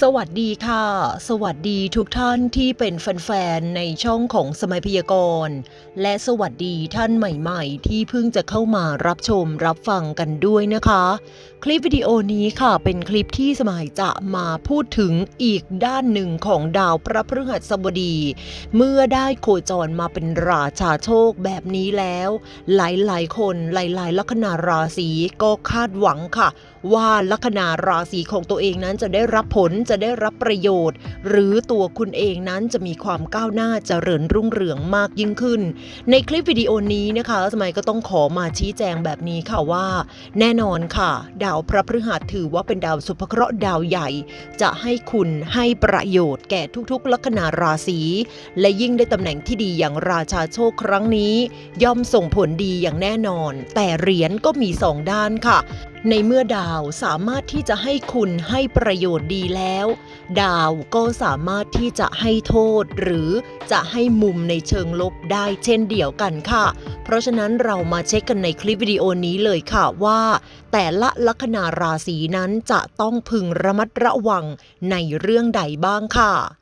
สวัสดีค่ะ สวัสดีทุกท่านที่เป็นแฟนๆ ในช่องของสมัยพยากรณ์ และสวัสดีท่านใหม่ๆ ที่เพิ่งจะเข้ามารับชมรับฟังกันด้วยนะคะ คลิปวิดีโอนี้ค่ะเป็นคลิปที่สมัยจะมาพูดถึงอีกด้านหนึ่งของดาวพระพฤหัสบดี เมื่อได้โคจรมาเป็นราชาโชคแบบนี้แล้ว หลายๆ คนหลายๆ ลัคนาราศีก็คาดหวังค่ะ ว่าลัคนาราศีของตัวเองนั้นจะได้รับผลจะได้รับประโยชน์ หรือตัวคุณเองนั้นจะมีความก้าวหน้าเจริญรุ่งเรืองมากยิ่งขึ้น ในคลิปวิดีโอนี้นะคะสมัยก็ต้องขอมาชี้แจงแบบนี้ค่ะว่า แน่นอนค่ะ ดาวพระพฤหัสถือว่าเป็นดาวสุภเคราะห์ดาวใหญ่ จะให้คุณให้ประโยชน์แก่ทุกๆ ลัคนาราศีและยิ่งได้ตำแหน่งที่ดีอย่างราชาโชคครั้งนี้ ย่อมส่งผลดีอย่างแน่นอน แต่เหรียญก็มีสองด้านค่ะ ในเมื่อดาวสามารถที่จะให้คุณให้ประโยชน์ดีแล้ว ดาวก็สามารถที่จะให้โทษหรือจะให้มุมในเชิงลบได้เช่นเดียวกันค่ะ เพราะฉะนั้นเรามาเช็คกันในคลิปวิดีโอนี้เลยค่ะว่า แต่ละลัคนาราศีนั้นจะต้องพึงระมัดระวังในเรื่องใดบ้างค่ะ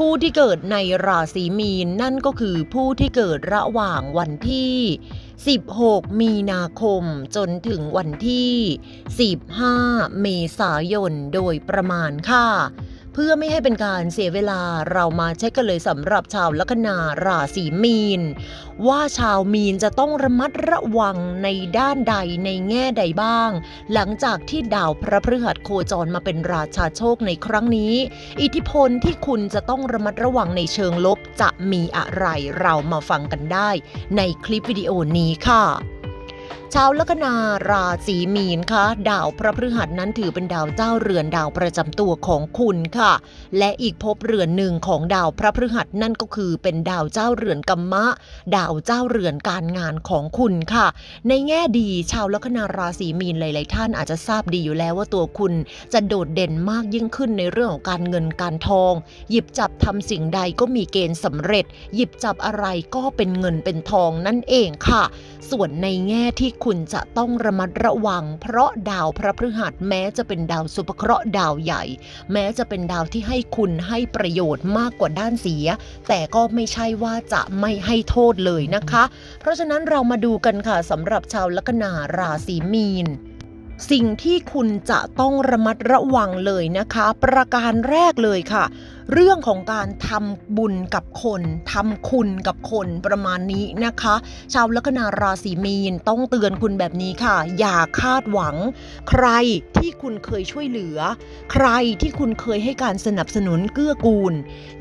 ผู้ที่เกิดในราศีมีนนั่นก็คือผู้ที่เกิดระหว่างวันที่ 16 มีนาคมจนถึงวันที่ 15 เมษายนโดยประมาณค่ะ เพื่อไม่ให้เป็นการเสียเวลาเรามาเช็คกันเลยสำหรับชาวลัคนาราศีมีน ว่าชาวมีนจะต้องระมัดระวังในด้านใดในแง่ใดบ้าง หลังจากที่ดาวพระพฤหัสโคจรมาเป็นราชาโชคในครั้งนี้ อิทธิพลที่คุณจะต้องระมัดระวังในเชิงลบจะมีอะไรเรามาฟังกันได้ ในคลิปวิดีโอนี้ค่ะชาวลัคนาราศีมีนคะดาวพระพฤหัสนั้นถือเป็นดาวเจ้าเรือนดาวประจำตัวของคุณค่ะ และอีกภพเรือนหนึ่งของดาวพระพฤหัสนั่นก็คือเป็นดาวเจ้าเรือนกัมมะ ดาวเจ้าเรือนการงานของคุณค่ะ ในแง่ดีชาวลัคนาราศีมีนหลาย ๆ ท่านอาจจะทราบดีอยู่แล้วว่าตัวคุณจะโดดเด่นมากยิ่งขึ้นในเรื่องของการเงินการทอง หยิบจับทำสิ่งใดก็มีเกณฑ์สำเร็จ หยิบจับอะไรก็เป็นเงินเป็นทองนั่นเองค่ะ ส่วนในแง่ที่คุณจะต้องระมัดระวัง เพราะดาวพระพฤหัสแม้จะเป็นดาวสุภเคราะห์ดาวใหญ่ แม้จะเป็นดาวที่ให้คุณให้ประโยชน์มากกว่าด้านเสีย แต่ก็ไม่ใช่ว่าจะไม่ให้โทษเลยนะคะ เพราะฉะนั้นเรามาดูกันค่ะสำหรับชาวลัคนาราศีมีนสิ่งที่คุณจะต้องระมัดระวังเลยนะคะ ประการแรกเลยค่ะ เรื่องของการทำบุญกับคนทำคุณกับคนประมาณนี้นะคะ ชาวลัคนาราศีมีนต้องเตือนคุณแบบนี้ค่ะ อย่าคาดหวัง ใครที่คุณเคยช่วยเหลือ ใครที่คุณเคยให้การสนับสนุนเกื้อกูล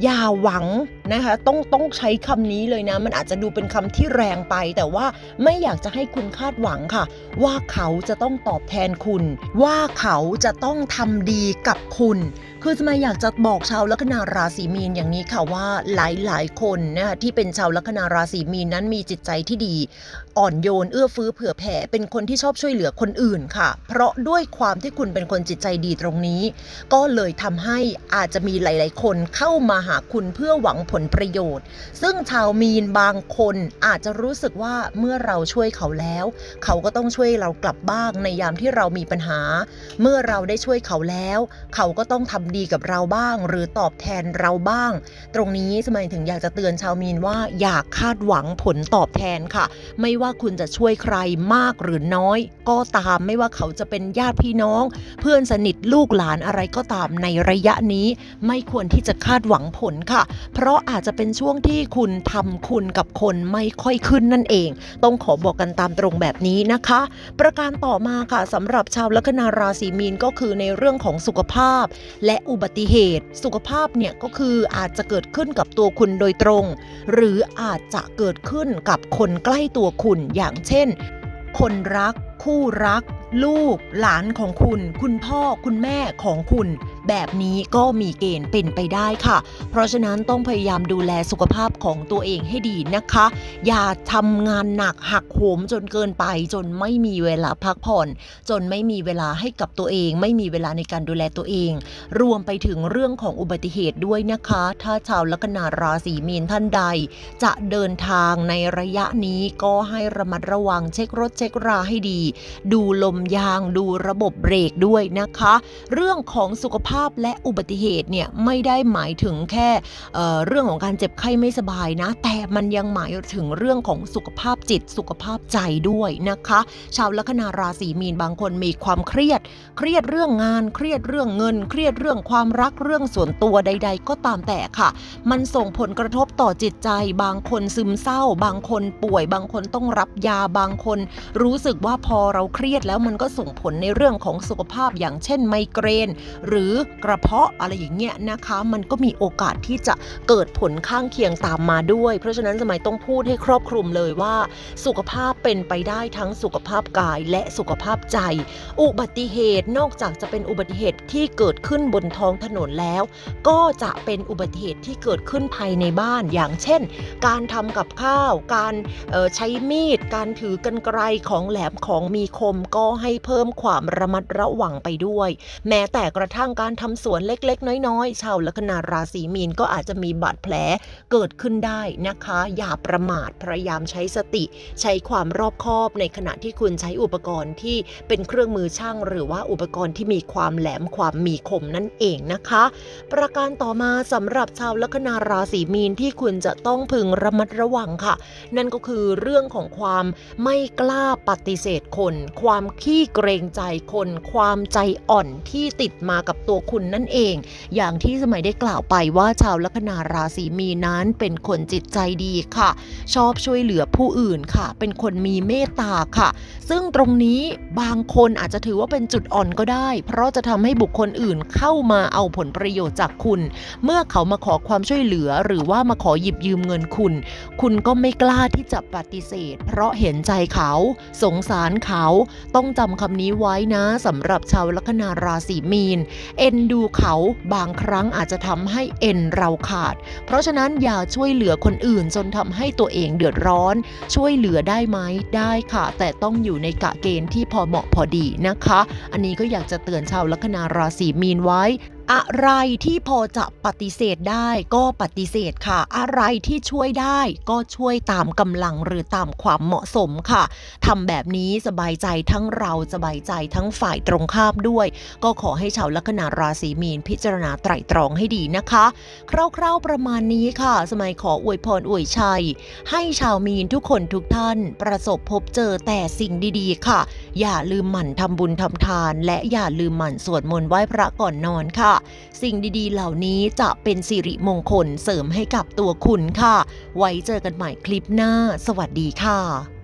อย่าหวังนะคะต้องต้องใช้คำนี้เลยนะ มันอาจจะดูเป็นคำที่แรงไป แต่ว่าไม่อยากจะให้คุณคาดหวังค่ะ ว่าเขาจะต้องตอบแทนคุณ ว่าเขาจะต้องทำดีกับคุณ คือสมัยอยากจะบอกชาวลัคนาราศีมีนอย่างนี้ค่ะว่าหลายๆ คนนะคะที่เป็นชาวลัคนาราศีมีนนั้นมีจิตใจที่ดี อ่อนโยนเอื้อเฟื้อเผื่อแผ่ เป็นคนที่ชอบช่วยเหลือคนอื่นค่ะ เพราะด้วยความที่คุณเป็นคนจิตใจดีตรงนี้ ก็เลยทำให้อาจจะมีหลาย ๆ คนเข้ามาหาคุณเพื่อหวังผลประโยชน์ ซึ่งชาวมีนบางคนอาจจะรู้สึกว่าเมื่อเราช่วยเขาแล้ว เขาก็ต้องช่วยเรากลับบ้างในยามที่เรามีปัญหา เมื่อเราได้ช่วยเขาแล้ว เขาก็ต้องทำดีกับเราบ้าง หรือตอบแทนเราบ้าง ตรงนี้สมัยถึงอยากจะเตือนชาวมีนว่าอย่าคาดหวังผลตอบแทนค่ะ ไม่ว่า่าคุณจะช่วยใครมากหรือน้อย ก็ตามไม่ว่าเขาจะเป็นญาติพี่น้อง เพื่อนสนิทลูกหลานอะไรก็ตามในระยะนี้ ไม่ควรที่จะคาดหวังผลค่ะ เพราะอาจจะเป็นช่วงที่คุณทำคุณกับคนไม่ค่อยขึ้นนั่นเอง ต้องขอบอกกันตามตรงแบบนี้นะคะ ประการต่อมาค่ะสำหรับชาวลัคนาราศีมีนก็คือในเรื่องของสุขภาพ และอุบัติเหตุ สุขภาพเนี่ยก็คืออาจจะเกิดขึ้นกับตัวคุณโดยตรง หรืออาจจะเกิดขึ้นกับคนใกล้ตัวคุณอย่างเช่น คนรัก คู่รัก ลูก หลานของคุณ คุณพ่อคุณแม่ของคุณ แบบนี้ก็มีเกณฑ์เป็นไปได้ค่ะ เพราะฉะนั้นต้องพยายามดูแลสุขภาพของตัวเองให้ดีนะคะ อย่าทำงานหนักหักโหมจนเกินไป จนไม่มีเวลาพักผ่อน จนไม่มีเวลาให้กับตัวเอง ไม่มีเวลาในการดูแลตัวเอง รวมไปถึงเรื่องของอุบัติเหตุด้วยนะคะ ถ้าชาวลัคนาราศีมีนท่านใด จะเดินทางในระยะนี้ก็ให้ระมัดระวังเช็ครถเช็คราให้ดี ดูลมยางดูระบบเบรกด้วยนะคะ เรื่องของสุขภาพาพและอุบัติเหตุเนี่ยไม่ได้หมายถึงแค่เเรื่องของการเจ็บไข้ไม่สบายนะ แต่มันยังหมายถึงเรื่องของสุขภาพจิตสุขภาพใจด้วยนะคะ ชาวลัคนาราศีมีนบางคนมีความเครียด เครียดเรื่องงาน เครียดเรื่องเงิน เครียดเรื่องความรักเรื่องส่วนตัวใด ๆ ก็ตามแต่ค่ะ มันส่งผลกระทบต่อจิตใจ บางคนซึมเศร้า บางคนป่วย บางคนต้องรับยาบางคน รู้สึกว่าพอเราเครียดแล้วมันก็ส่งผลในเรื่องของสุขภาพอย่างเช่นไมเกรน หรือกระเพาะอะไรอย่างเงี้ยนะคะ มันก็มีโอกาสที่จะเกิดผลข้างเคียงตามมาด้วย เพราะฉะนั้นสมัยต้องพูดให้ครอบคลุมเลยว่า สุขภาพเป็นไปได้ทั้งสุขภาพกายและสุขภาพใจ อุบัติเหตุนอกจากจะเป็นอุบัติเหตุที่เกิดขึ้นบนท้องถนนแล้ว ก็จะเป็นอุบัติเหตุที่เกิดขึ้นภายในบ้านอย่างเช่น การทำกับข้าว การออใช้มีด การถือกันไกรของแหลมของมีคมก็ให้เพิ่มความระมัดระวังไปด้วย แม้แต่กระทั่งการทำสวนเล็กๆ น้อยๆ ชาวลัคนาราศีมีนก็อาจจะมีบาดแผลเกิดขึ้นได้นะคะ อย่าประมาทพยายามใช้สติ ใช้ความรอบคอบในขณะที่คุณใช้อุปกรณ์ที่เป็นเครื่องมือช่าง หรือว่าอุปกรณ์ที่มีความแหลมความมีคมนั่นเองนะคะ ประการต่อมาสำหรับชาวลัคนาราศีมีนที่คุณจะต้องพึงระมัดระวังค่ะ นั่นก็คือเรื่องของความไม่กล้าปฏิเสธคน ความขี้เกรงใจคน ความใจอ่อนที่ติดมากับตัวคุณนั่นเอง อย่างที่สมัยได้กล่าวไปว่าชาวลัคนาราศีมีนั้นเป็นคนจิตใจดีค่ะ ชอบช่วยเหลือผู้อื่นค่ะ เป็นคนมีเมตตาค่ะ ซึ่งตรงนี้บางคนอาจจะถือว่าเป็นจุดอ่อนก็ได้ เพราะจะทำให้บุคคลอื่นเข้ามาเอาผลประโยชน์จากคุณ เมื่อเขามาขอความช่วยเหลือหรือว่ามาขอหยิบยืมเงินคุณ คุณก็ไม่กล้าที่จะปฏิเสธ เพราะเห็นใจเขาสงสารเขาต้องจำคำนี้ไว้นะสำหรับชาวลัคนาราศีมีน เอ็นดูเขาบางครั้งอาจจะทำให้เอ็นเราขาด เพราะฉะนั้นอย่าช่วยเหลือคนอื่นจนทำให้ตัวเองเดือดร้อน ช่วยเหลือได้ไหมได้ค่ะ แต่ต้องอยู่ในกะเกณฑ์ที่พอเหมาะพอดีนะคะ อันนี้ก็อยากจะเตือนชาวลัคนาราศีมีนไว้ อะไรที่พอจะปฏิเสธได้ก็ปฏิเสธค่ะ อะไรที่ช่วยได้ก็ช่วยตามกำลังหรือตามความเหมาะสมค่ะทำแบบนี้สบายใจทั้งเราสบายใจทั้งฝ่ายตรงข้ามด้วย ก็ขอให้ชาวลัคนาราศีมีนพิจารณาไตรตรองให้ดีนะคะ คร่าวๆประมาณนี้ค่ะ สมัยขออวยพรอวยชัย ให้ชาวมีนทุกคนทุกท่าน ประสบพบเจอแต่สิ่งดีๆ ค่ะ อย่าลืมหมั่นทำบุญทำทาน และอย่าลืมหมั่นสวดมนต์ไหว้พระก่อนนอนค่ะสิ่งดีๆ เหล่านี้จะเป็นสิริมงคลเสริมให้กับตัวคุณค่ะ ไว้เจอกันใหม่คลิปหน้า สวัสดีค่ะ